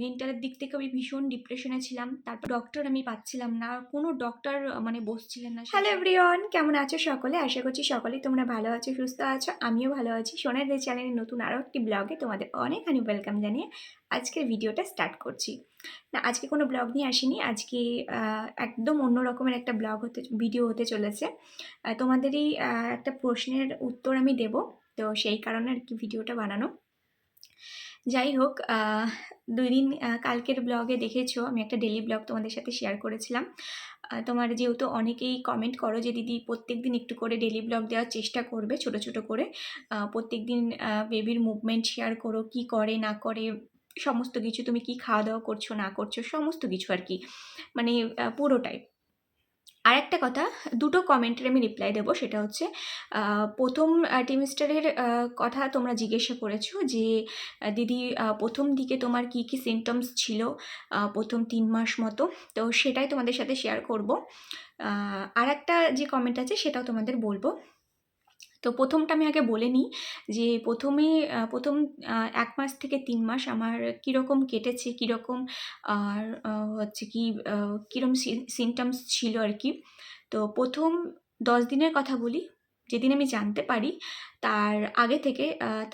মেন্টালের দিক থেকে আমি ভীষণ ডিপ্রেশনে ছিলাম। তারপর ডক্টর আমি পাচ্ছিলাম না। কোনো ডক্টর মানে বসছিলেন না হ্যালো এভরিওয়ান কেমন আছো সকলে? আশা করছি সকলেই তোমরা ভালো আছো সুস্থ আছো। আমিও ভালো আছি। সোনার রে চ্যানেলের নতুন আরও একটি ব্লগে তোমাদের অনেকখানি ওয়েলকাম জানিয়ে আজকের ভিডিওটা স্টার্ট করছি। না আজকে কোনো ব্লগ নিয়ে আসিনি। আজকে একদম অন্য রকমের একটা ব্লগ হতে ভিডিও হতে চলেছে। তোমাদেরই একটা প্রশ্নের উত্তর আমি দেব। তো সেই কারণে আর কি ভিডিওটা বানানো। যাই হোক দুই দিন কালকের ব্লগে দেখেছ, আমি একটা ডেলি ব্লগ তোমাদের সাথে শেয়ার করেছিলাম। তোমার যেহেতু অনেকেই কমেন্ট করো যে, দিদি প্রত্যেক দিন একটু করে ডেলি ব্লগ দেওয়ার চেষ্টা করবে, ছোট ছোট করে। প্রত্যেক দিন বেবির মুভমেন্ট শেয়ার করো, কি করে, না করে, সমস্ত কিছু তুমি কি খাওয়া দাওয়া করছ, না করছ, সমস্ত কিছু আর কি। মানে পুরোটাই আর একটা কথা, দুটো কমেন্টের আমি রিপ্লাই দেবো, সেটা হচ্ছে প্রথম টিমিস্টারের কথা তোমরা জিজ্ঞাসা করেছ যে দিদি প্রথম দিকে তোমার কি কি সিমটমস ছিল প্রথম তিন মাস মতো? তো সেটাই তোমাদের সাথে শেয়ার করব। আর একটা যে কমেন্ট আছে সেটাও তোমাদের বলব। তো প্রথমটা আমি আগে বলে নিই যে প্রথমে প্রথম এক মাস থেকে তিন মাস আমার কীরকম কেটেছে, কীরকম, আর হচ্ছে কি কীরকম সিমটমস ছিল আর কি। তো প্রথম দশ দিনের কথা বলি, যেদিন আমি জানতে পারি তার আগে থেকে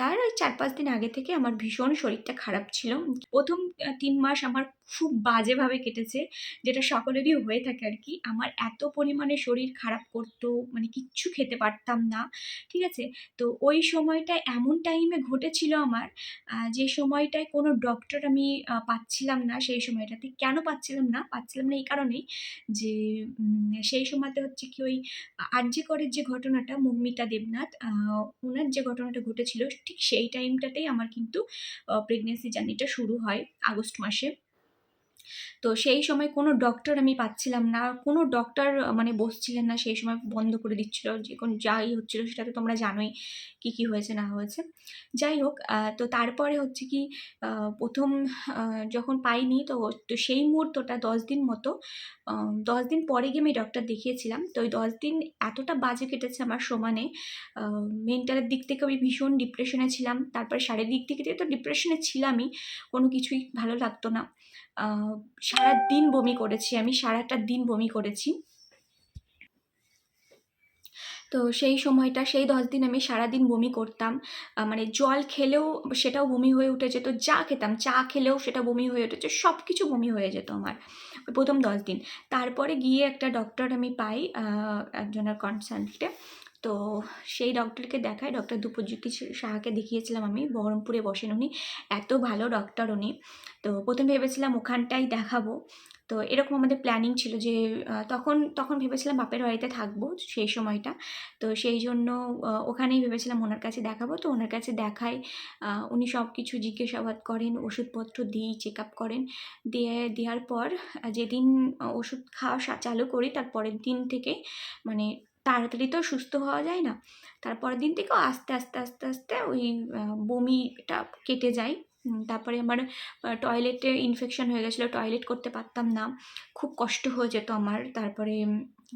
তার ওই চার পাঁচ দিন আগে থেকে আমার ভীষণ শরীরটা খারাপ ছিল। প্রথম তিন মাস আমার খুব বাজেভাবে কেটেছে, যেটা সকলেরই হয়ে থাকে আর কি। আমার এত পরিমাণে শরীর খারাপ করতো মানে কিচ্ছু খেতে পারতাম না, ঠিক আছে? তো ওই সময়টা এমন টাইমে ঘটেছিল আমার যে সময়টায় কোনো ডক্টর আমি পাচ্ছিলাম না সেই সময়টাতে। কেন পাচ্ছিলাম না? পাচ্ছিলাম না এই কারণেই যে সেই সময়তে হচ্ছে কি ওই আরজি করের যে ঘটনাটা, মৌমিতা দেবনাথ ওনার যে ঘটনাটা ঘটেছিল, ঠিক সেই টাইমটাতেই আমার কিন্তু প্রেগনেন্সি জার্নিটা শুরু হয় আগস্ট মাসে। তো সেই সময় কোনো ডক্টর আমি পাচ্ছিলাম না, কোনো ডক্টর মানে বসছিলেন না, সেই সময় বন্ধ করে দিচ্ছিল, যে কোন যাই হচ্ছিল সেটা তো তোমরা জানোই কি কি হয়েছে, না হয়েছে। যাই হোক তো তারপরে হচ্ছে কি প্রথম যখন পাইনি, তো তো সেই মুহূর্তটা দশ দিন মতো দশ দিন পরে গিয়ে আমি ডক্টর দেখিয়েছিলাম। তো ওই দশ দিন এতটা বাজে কেটেছে আমার সমানে মেন্টালের দিক থেকে আমি ভীষণ ডিপ্রেশনে ছিলাম। তারপরে শারীরিক দিক থেকে তো ডিপ্রেশনে ছিলামই, কোনো কিছুই ভালো লাগতো না। সারা দিন বমি করেছি, আমি সারাটা দিন বমি করেছি। তো সেই সময়টা, সেই দশ দিন আমি সারাদিন বমি করতাম। মানে জল খেলেও সেটাও বমি হয়ে উঠে যেত যা খেতাম, চা খেলেও সেটা বমি হয়ে উঠেছে সব কিছু বমি হয়ে যেত আমার প্রথম দশ দিন। তারপরে গিয়ে একটা ডক্টর আমি পাই একজনের কনসাল্টে তো সেই ডক্টরকে দেখাই ডক্টর দুপুরজ্যোতি সাহাকে দেখিয়েছিলাম আমি, বহরমপুরে বসেন উনি। এত ভালো ডক্টর উনি। তো প্রথমে ভেবেছিলাম ওখানটাই দেখাবো। তো এরকম আমাদের প্ল্যানিং ছিল যে তখন তখন ভেবেছিলাম বাপের বাড়িতে থাকব সেই সময়টা। তো সেই জন্য ওখানেই ভেবেছিলাম ওনার কাছে দেখাবো। তো ওনার কাছে দেখাই উনি সব কিছু জিজ্ঞাসাবাদ করেন, ওষুধপত্র দিই চেক আপ করেন। দিয়ে, দেওয়ার পর, যেদিন ওষুধ খাওয়া চালু করি, তার পরের দিন থেকে মানে তাড়াতাড়ি তো সুস্থ হওয়া যায় না। তারপরের দিন থেকে আস্তে আস্তে আস্তে আস্তে ওই বমিটা কেটে যায়। তারপরে আমার টয়লেটে ইনফেকশন হয়ে গেছিল, টয়লেট করতে পারতাম না। খুব কষ্ট হয়ে যেত আমার। তারপরে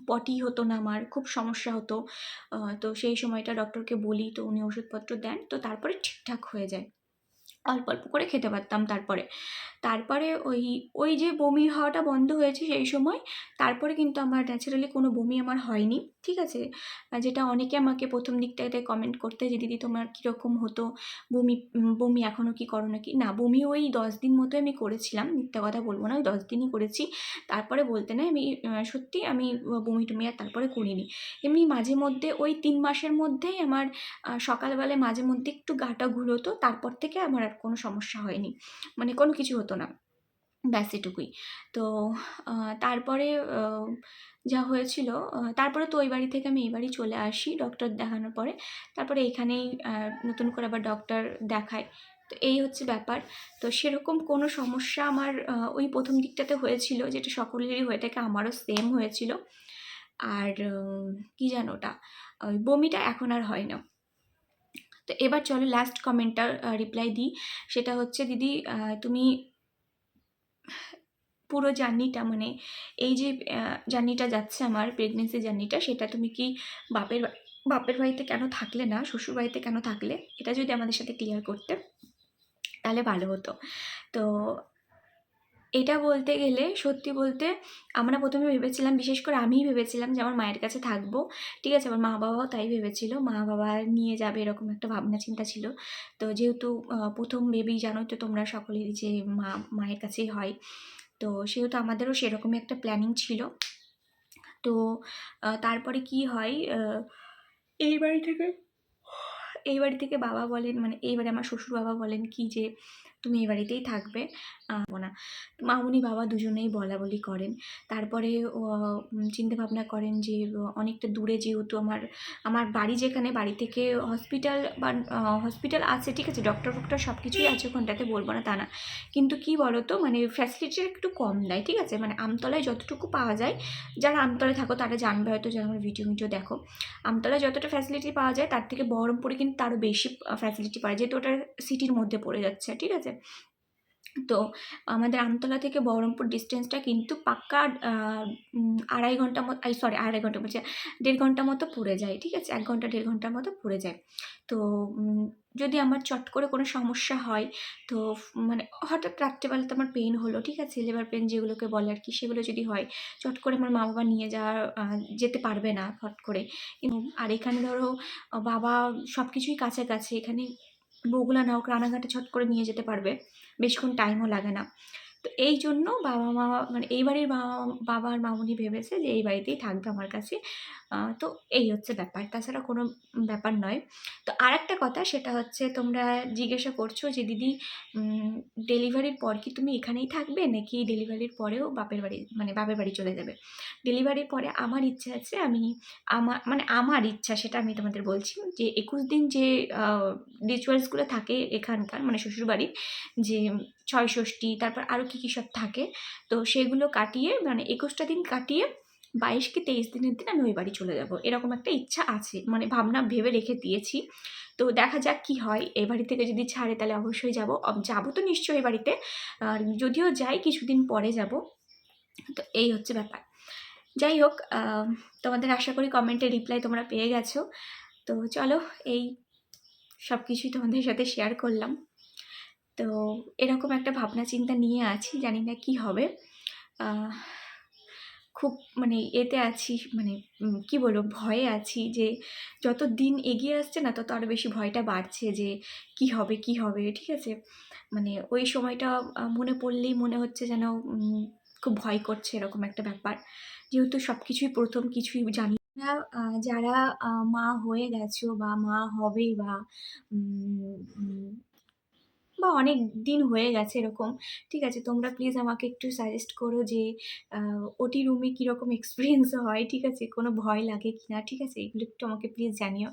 পটি হতো না আমার, খুব সমস্যা হতো। তো সেই সময়টা ডক্টরকে বলি, তো উনি ওষুধপত্র দেন, তো তারপরে ঠিকঠাক হয়ে যায়। অল্প অল্প করে খেতে পারতাম তারপরে। তারপরে ওই ওই যে বমি হওয়াটা বন্ধ হয়েছে সেই সময়, তারপরে কিন্তু আমার ন্যাচারালি কোনো বমি আমার হয়নি, ঠিক আছে? যেটা অনেকে আমাকে প্রথম দিকটাতে কমেন্ট করতে, যে দিদি তোমার কীরকম হতো? বমি বমি এখনও কি করো নাকি? না, বমি ওই দশ দিন মতো আমি করেছিলাম, মিথ্যা কথা বলব না, ওই দশ দিনই করেছি। তারপরে বলতে নাই, আমি সত্যি আমি বমি টমি আর তারপরে করিনি। এমনি মাঝে মধ্যে ওই তিন মাসের মধ্যেই আমার সকালবেলায় মাঝে মধ্যে একটু গাটা ঘুরোতো, তারপর থেকে আমার আর কোনো সমস্যা হয়নি। মানে কোনো কিছু হতো না। ব্যাস এটুকুই। তো তারপরে যা হয়েছিল তারপরে তো ওই বাড়ি থেকে আমি এই বাড়ি চলে আসি ডক্টর দেখানোর পরে। তারপরে এখানেই নতুন করে আবার ডক্টর দেখায়। তো এই হচ্ছে ব্যাপার। তো সেরকম কোনো সমস্যা আমার ওই প্রথম দিকটাতে হয়েছিল, যেটা সকলেরই হয়ে থাকে, আমারও সেম হয়েছিল। আর কি জানো ওটা? ওই বমিটা এখন আর হয় না। তো এবার চলো লাস্ট কমেন্টটা রিপ্লাই দিই। সেটা হচ্ছে, দিদি তুমি পুরো জার্নিটা মানে এই যে জার্নিটা যাচ্ছে আমার প্রেগনেন্সি জার্নিটা, সেটা তুমি কি বাপের বাপের বাড়িতে কেন থাকলে না, শ্বশুর বাড়িতে কেন থাকলে? এটা যদি আমাদের সাথে ক্লিয়ার করতে, তাহলে ভালো হতো। তো এটা বলতে গেলে সত্যি বলতে আমরা প্রথমে ভেবেছিলাম, বিশেষ করে আমিই ভেবেছিলাম যে আমার মায়ের কাছে থাকব। ঠিক আছে, আমার মা বাবাও তাই ভেবেছিল। মা বাবা নিয়ে যাবে এরকম একটা ভাবনা, চিন্তা ছিল। তো যেহেতু প্রথম বেবি জানোই তো তোমরা সকলেরই যে মা, মায়ের কাছেই হয়। তো সেহেতু আমাদেরও সেরকমই একটা প্ল্যানিং ছিল। তো তারপরে কি হয় এই বাড়ি থেকে, এই বাড়ি থেকে বাবা বলেন মানে এই বাড়ি আমার শ্বশুর বাবা বলেন কি যে তুমি এই বাড়িতেই থাকবে। না। মামুনি বাবা দুজনেই বলা বলি করেন। তারপরে চিন্তা ভাবনা করেন যে অনেকটা দূরে যেহেতু আমার আমার বাড়ি যেখানে, বাড়ি থেকে হসপিটাল বা হসপিটাল আছে, ঠিক আছে ডক্টর ফক্টর সব কিছুই আছে ওখানটাতে, বলব না তা না। কিন্তু কি বলো তো মানে ফ্যাসিলিটি একটু কম দেয়, ঠিক আছে? মানে আমতলায় যতটুকু পাওয়া যায়, যারা আমতলায় থাকো, তারা জানবে হয়তো যারা আমার ভিডিও ভিডিও দেখো। আমতলায় যতটা ফ্যাসিলিটি পাওয়া যায়, তার থেকে বহরমপুরে কিন্তু তারও বেশি ফ্যাসিলিটি পাওয়া যায়, যেহেতু ওটা সিটির মধ্যে পড়ে যাচ্ছে, ঠিক আছে? তো আমাদের আমতলা থেকে বহরমপুর ডিস্টেন্সটা কিন্তু পাক্কা আড়াই ঘণ্টা মতো, আই সরি আড়াই ঘণ্টা বলছি, দেড় ঘণ্টা মতো পড়ে যায়, ঠিক আছে? এক ঘণ্টা, দেড় ঘণ্টার মতো পড়ে যায়। তো যদি আমার চট করে কোনো সমস্যা হয়, তো মানে হঠাৎ রাত্রেবেলাতে আমার পেন হলো, ঠিক আছে? লেবার পেন যেগুলোকে বলে আর কি, সেগুলো যদি হয়, চট করে আমার মা বাবা নিয়ে যাওয়া যেতে পারবে না ফট করে। আর এখানে ধরো, বাবা সব কিছুই কাছাকাছি, এখানে বগুলা নাও রানাঘাটে ছট করে নিয়ে যেতে পারবে। বেশিক্ষণ টাইমও লাগে না। তো এই জন্য বাবা মা মানে এই বাড়ির বাবা বাবা আর মামুনি ভেবেছে যে এই বাড়িতেই থাকবে আমার কাছে। তো এই হচ্ছে ব্যাপার। তাছাড়া কোনো ব্যাপার নয়। তো আর একটা কথা, সেটা হচ্ছে তোমরা জিজ্ঞাসা করছ যে, দিদি ডেলিভারির পর কি তুমি এখানেই থাকবে? নাকি ডেলিভারির পরেও বাপের বাড়ি মানে বাপের বাড়ি চলে যাবে? ডেলিভারির পরে আমার ইচ্ছা আছে, আমি আমার মানে আমার ইচ্ছা, সেটা আমি তোমাদের বলছি যে, একুশ দিন যে রিচুয়ালসগুলো থাকে এখানকার মানে শ্বশুরবাড়ির যে ছয় ষষ্ঠী তারপর আরও কী কী সব থাকে, তো সেগুলো কাটিয়ে মানে একুশটা দিন কাটিয়ে বাইশ কি তেইশ দিনের দিন আমি ওই বাড়ি চলে যাব। এরকম একটা ইচ্ছা আছে মানে ভাবনা ভেবে রেখে দিয়েছি। তো দেখা যাক কি হয়। এই বাড়ি থেকে যদি ছাড়ে তাহলে অবশ্যই যাব। যাব তো নিশ্চয়ই এই বাড়িতে। আর যদিও যাই, কিছুদিন পরে যাব। তো এই হচ্ছে ব্যাপার। যাই হোক তোমাদের আশা করি কমেন্টে রিপ্লাই তোমরা পেয়ে গেছো। তো চলো, এই সব কিছুই তোমাদের সাথে শেয়ার করলাম। তো এরকম একটা ভাবনা চিন্তা নিয়ে আছি, জানি না কি হবে। খুব মানে এতে আছি মানে কি বলব, ভয়ে আছি যে যত দিন এগিয়ে আসছে না, তত আরও বেশি ভয়টা বাড়ছে যে কি হবে কি হবে, ঠিক আছে? মানে ওই সময়টা মনে পড়লেই মনে হচ্ছে যেন খুব ভয় করছে এরকম একটা ব্যাপার। যেহেতু সব কিছুই প্রথম, কিছুই জানি না যারা মা হয়ে গেছো বা মা হবে বা বা অনেক দিন হয়ে গেছে এরকম, ঠিক আছে? তোমরা প্লিজ আমাকে একটু সাজেস্ট করো যে ওটি রুমে কীরকম এক্সপিরিয়েন্স হয়, ঠিক আছে? কোনো ভয় লাগে কি না ঠিক আছে? এগুলো একটু আমাকে প্লিজ জানিও।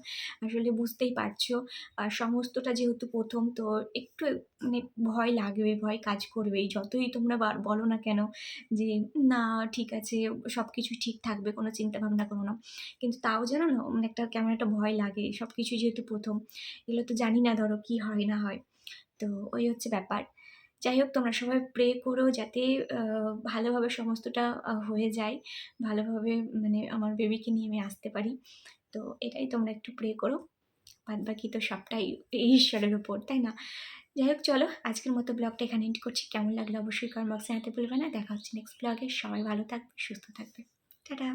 আসলে বুঝতেই পারছ। আর সমস্তটা যেহেতু প্রথম, তো একটু মানে ভয় লাগবে, ভয় কাজ করবেই। যতই তোমরা বলো না কেন যে, না, ঠিক আছে সব কিছু ঠিক থাকবে, কোনো চিন্তা ভাবনা করো না। কিন্তু তাও যেন না মানে একটা কেমন একটা ভয় লাগে সব কিছু যেহেতু প্রথম। এগুলো তো জানি না, ধরো কি হয়, না হয়। তো ওই হচ্ছে ব্যাপার। যাই হোক তোমরা সবাই প্রে করো যাতে ভালোভাবে সমস্তটা হয়ে যায়। ভালোভাবে মানে আমার বেবিকে নিয়ে আমি আসতে পারি। তো এটাই তোমরা একটু প্রে করো। বাদ বাকি তো সবটাই এই ঈশ্বরের উপর, তাই না? যাই হোক চলো আজকের মতো ব্লগটা এখানে এন্ড করছি। কেমন লাগল অবশ্যই কমেন্ট বক্সে জানাতে বলবে না। দেখা হচ্ছে নেক্সট ব্লগে সবাই ভালো থাকবে, সুস্থ থাকবে। টাটা!